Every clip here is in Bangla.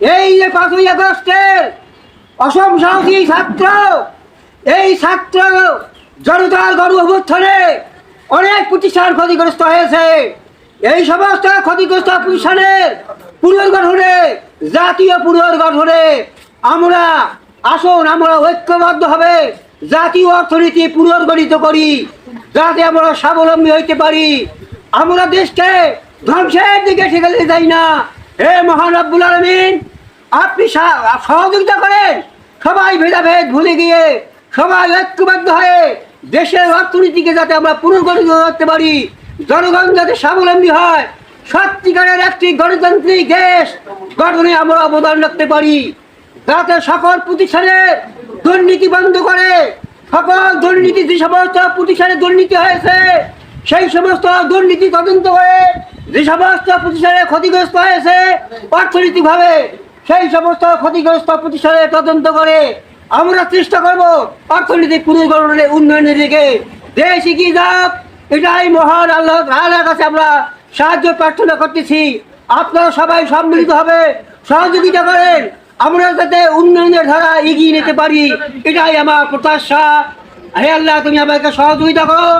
এই যে পাঁচই আগস্টের অসম সাহসী ছাত্র, এই ছাত্র জনতার গর্ব অভ্যুত্থানে অনেক প্রতিষ্ঠান ক্ষতিগ্রস্ত হয়েছে। এই সমস্ত ক্ষতিগ্রস্ত প্রতিষ্ঠানের পুনর্গঠনে, জাতীয় পুনর্গঠনে আমরা আসুন, আমরা ঐক্যবদ্ধ হবে জাতীয় অর্থনীতি পুনর্গঠিত করি, যাতে আমরা স্বাবলম্বী হইতে পারি। আমরা দেশকে ধ্বংসের দিকে ঠেকাতে যাই না। হে মহান আব্বুল আলমিন, আপনি সহযোগিতা করেন। সবাই ভেদাভেদ ভুলে গিয়ে, সবাই ঐক্যবদ্ধ হয়ে দেশের অর্থনীতিকে যাতে আমরা পুনর্গঠিত করতে পারি, জনগণ যাতে স্বাবলম্বী হয়, সত্যিকারের একটি গণতান্ত্রিক দেশ গঠনে আমরা অবদান রাখতে পারি, যাতে সকল প্রতিষ্ঠানের দুর্নীতি বন্ধ করে, সকল দুর্নীতি যে সমস্ত প্রতিষ্ঠানে দুর্নীতি হয়েছে, সেই সমস্ত দুর্নীতি তদন্ত করে যে সমস্ত প্রতিষ্ঠানে ক্ষতিগ্রস্ত হয়েছে, অর্থনৈতিকভাবে সেই সমস্ত ক্ষতিগ্রস্ত প্রতিষ্ঠানে তদন্ত করে আমরা চেষ্টা করব অর্থনৈতিক পুনর্গঠনের উন্নয়নের দিকে। দেশ এগিয়ে যাক, এটাই মহান আল্লাহ তাআলার কাছে আমরা সাহায্য প্রার্থনা করতেছি। আপনারা সবাই সম্মিলিত হবে, সহযোগিতা করেন, আমরা যাতে উন্নয়নের ধারা এগিয়ে নিতে পারি, এটাই আমার প্রত্যাশা। হে আল্লাহ, তুমি আমাকে সহযোগিতা করো,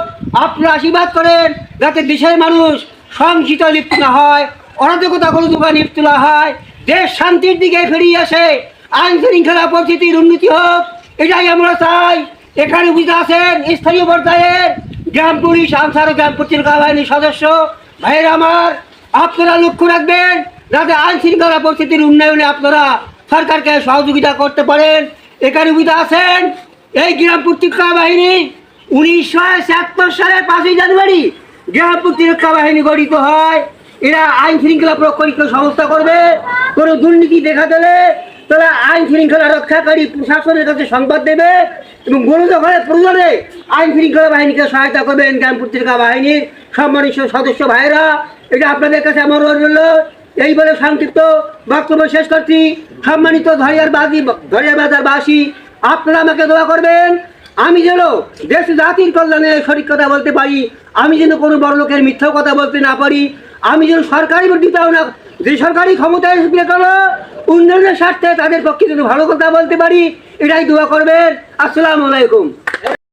আপনারা আশীর্বাদ করেন, যাতে দেশের মানুষ সংসিত লিপ্ত না হয়, অরাজকতা কোনো দোকান লিপ্ত না হয়, দেশ শান্তির দিকে ফিরিয়ে আসে, আইন শৃঙ্খলা পরিস্থিতির উন্নতি হোক, এটাই আমরা চাই। এখানে বুঝতে আছেন স্থানীয় পর্যায়ের গ্রাম পুলিশ, আনসার গ্রাম পত্রিকা বাহিনীর সদস্য। ভাইয়ের আমার, আপনারা লক্ষ্য রাখবেন, যাতে আইন শৃঙ্খলা পরিস্থিতির উন্নয়নে আপনারা সরকারকে সহযোগিতা করতে পারেন। এখানে বুঝতে আছেন, এই গ্রাম প্রতিরক্ষা বাহিনী উনিশশো সালের পাঁচই জানুয়ারি গ্রাম প্রতিরক্ষা বাহিনী গঠিত হয়। এরা আইন শৃঙ্খলা প্রক্ষরিত সংস্থা করবে। কোনো দুর্নীতি দেখা দিলে তারা আইন শৃঙ্খলা রক্ষাকারী প্রশাসনের কাছে সংবাদ দেবে এবং গণদখলের প্রয়োজনে আইন শৃঙ্খলা বাহিনীকে সহায়তা করবেন গ্রাম পত্রিকা বাহিনীর সম্মানিত সদস্য ভাইয়েরা। এটা আপনাদের কাছে আমার রইল। এই বলে সংক্ষিপ্ত বক্তব্য শেষ করছি। সম্মানিত ধরিয়ার বাসী ধরিয়ার বাজারবাসী, আপনারা আমাকে দোয়া করবেন। আমি যেন দেশ জাতির কল্যাণে সঠিক কথা বলতে পারি, আমি যেন কোনো বড় লোকের মিথ্যা কথা বলতে না পারি, আমি যেন সরকারি দিতেও না, যে সরকারি ক্ষমতায় আসবে কেন উন্নয়নের স্বার্থে তাদের পক্ষে যেন ভালো কথা বলতে পারি, এটাই দোয়া করবেন। আসসালামু আলাইকুম।